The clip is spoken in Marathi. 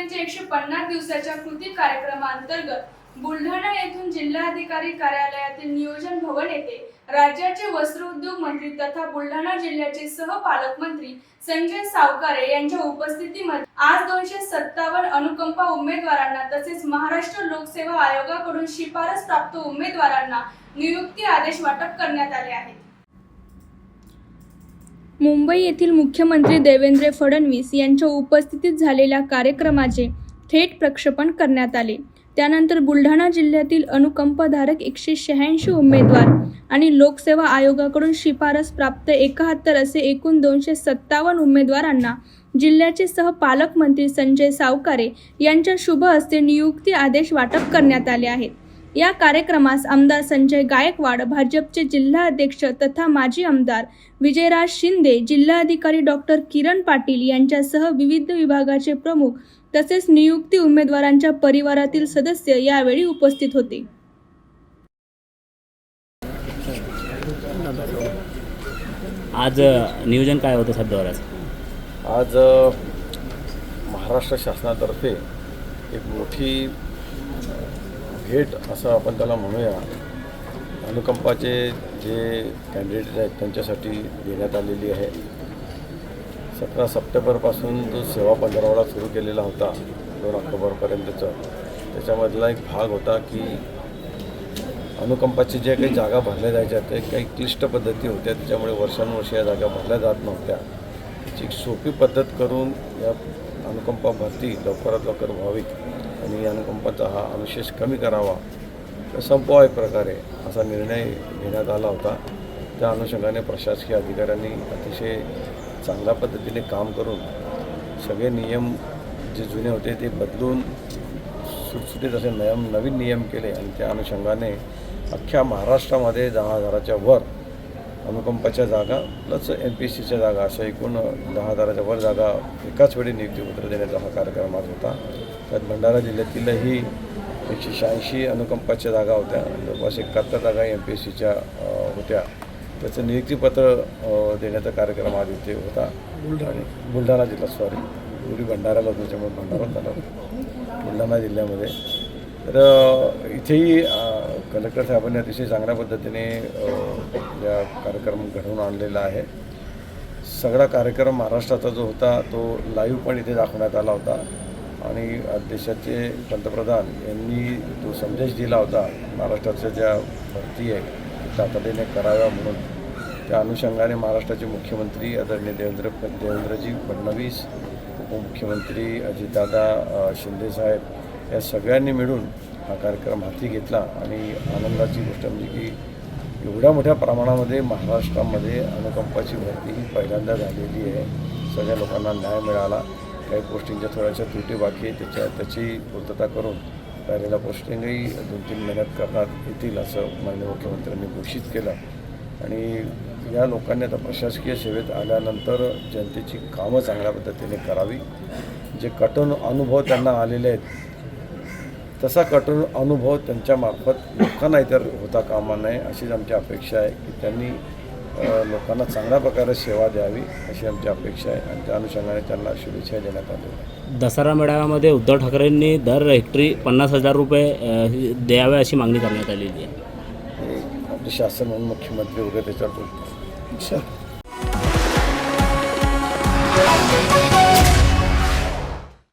यांच्या एकशे पन्नास दिवसाच्या कृती कार्यक्रमाअंतर्गत बुलढाणा येथून जिल्हाधिकारी कार्यालयातील नियोजन भवन येथे राज्याचे वस्त्रोद्योग मंत्री तथा बुलढाणा जिल्ह्याचे सहपालकमंत्री संजय सावकारे यांच्या उपस्थितीमध्ये आज दोनशे सत्तावन्न अनुकंपा उमेदवारांना तसेच महाराष्ट्र लोकसेवा आयोगाकडून शिफारस प्राप्त उमेदवारांना नियुक्ती आदेश वाटप करण्यात आले आहेत. मुंबई येथील मुख्यमंत्री देवेंद्र फडणवीस यांच्या उपस्थितीत झालेल्या कार्यक्रमाचे थेट प्रक्षेपण करण्यात आले. त्यानंतर बुलढाणा जिल्ह्यातील अनुकंपधारक एकशे शहाऐंशी उमेदवार आणि लोकसेवा आयोगाकडून शिफारस प्राप्त एकाहत्तर असे एकूण दोनशे सत्तावन्न उमेदवारांना जिल्ह्याचे सहपालकमंत्री संजय सावकारे यांच्या शुभ हस्ते नियुक्ती आदेश वाटप करण्यात आले आहेत. या कार्यक्रमास आमदार संजय गायकवाड भाजपचे जिल्हा अध्यक्ष तथा माजी आमदार विजयराज शिंदे जिल्हाधिकारी डॉक्टर किरण पाटील यांच्यासह विविध विभागाचे प्रमुख तसेच नियुक्ती उमेदवारांच्या परिवारातील सदस्य यावेळी उपस्थित होते. आज नियोजन काय होतं सध्यावरच? आज महाराष्ट्र शासनातर्फे एक मोठी भेट असं आपण त्याला म्हणूया. अनुकंपाचे जे कॅन्डिडेट आहेत त्यांच्यासाठी देण्यात आलेली आहे. सतरा सप्टेंबरपासून जो सेवा पंधरवडा सुरू केलेला होता दोन ऑक्टोबरपर्यंतचा. त्याच्यामधला एक भाग होता की अनुकंपाची जे काही जागा भरल्या जायच्या ते काही क्लिष्ट पद्धती होत्या. त्याच्यामुळे वर्षानुवर्ष या जागा भरल्या जात नव्हत्या. त्याची सोपी पद्धत करून या अनुकंपा भरती लवकरात लवकर व्हावी. आणि अनुकंपाचा हा अनुशेष कमी करावा. संपवा एक प्रकारे असा निर्णय घेण्यात आला होता. त्या अनुषंगाने प्रशासकीय अधिकाऱ्यांनी अतिशय चांगल्या पद्धतीने काम करून सगळे नियम जे जुने होते ते बदलून सुटसुटीत असे नियम नवीन नियम केले आणि त्या अनुषंगाने अख्ख्या महाराष्ट्रामध्ये दहा हजाराच्या वर अनुकंपाच्या जागा प्लस एम पी एस सीच्या जागा अशा एकूण दहा हजाराच्या वर जागा एकाच वेळी नियुक्तीपत्र देण्याचा हा कार्यक्रम आज होता. त्यात भंडारा जिल्ह्यातीलही एकशे शहाऐंशी अनुकंपाच्या जागा होत्या जवळपास एकाहत्तर जागा एम पी एस सीच्या होत्या. त्याचं नियुक्तीपत्र देण्याचा कार्यक्रम आज इथे होता. बुलढाणा बुलढाणा जिल्हा सॉरी पूर्वी भंडाऱ्याला होतं त्याच्यामुळे भंडारा झाला बुलढाणा जिल्ह्यामध्ये. तर इथेही कलेक्टर साहेबांनी अतिशय चांगल्या पद्धतीने या कार्यक्रम घडवून आणलेला आहे. सगळा कार्यक्रम महाराष्ट्राचा जो होता तो लाईव्ह पण इथे दाखवण्यात आला होता. आणि देशाचे पंतप्रधान यांनी तो संदेश दिला होता महाराष्ट्राच्या ज्या भरती आहे त्या तातडीने कराव्या म्हणून त्या अनुषंगाने महाराष्ट्राचे मुख्यमंत्री आदरणीय देवेंद्र देवेंद्रजी फडणवीस उपमुख्यमंत्री अजितदादा शिंदेसाहेब या सगळ्यांनी मिळून हा कार्यक्रम हाती घेतला आणि आनंदाची गोष्ट म्हणजे की एवढ्या मोठ्या प्रमाणामध्ये महाराष्ट्रामध्ये अनुकंपाची भरती ही पहिल्यांदा झालेली आहे. सगळ्या लोकांना न्याय मिळाला. काही पोस्टिंगच्या थोड्याशा त्रुटी बाकी आहे त्याच्या त्याची पूर्तता करून राहिलेल्या पोस्टिंगही दोन तीन महिन्यात करण्यात येतील असं माननीय मुख्यमंत्र्यांनी घोषित केलं. आणि या लोकांनी आता प्रशासकीय सेवेत आल्यानंतर जनतेची कामं चांगल्या पद्धतीने करावी. जे कठोर अनुभव त्यांना आलेले आहेत तसा कठोर अनुभव त्यांच्यामार्फत लोकांना इतर होता कामा नये अशीच आमची अपेक्षा आहे की त्यांनी लोकांना चांगल्या प्रकारे सेवा द्यावी अशी आमची अपेक्षा आहे. आणि त्या अनुषंगाने त्यांना शुभेच्छा देण्यात आहेत दसरा मेळाव्यामध्ये उद्धव ठाकरेंनी दर हेक्टरी पन्नास हजार रुपये द्यावे अशी मागणी करण्यात आलेली आहे. आपले शासन म्हणून मुख्यमंत्री वगैरे त्याच्यावर बोलतो.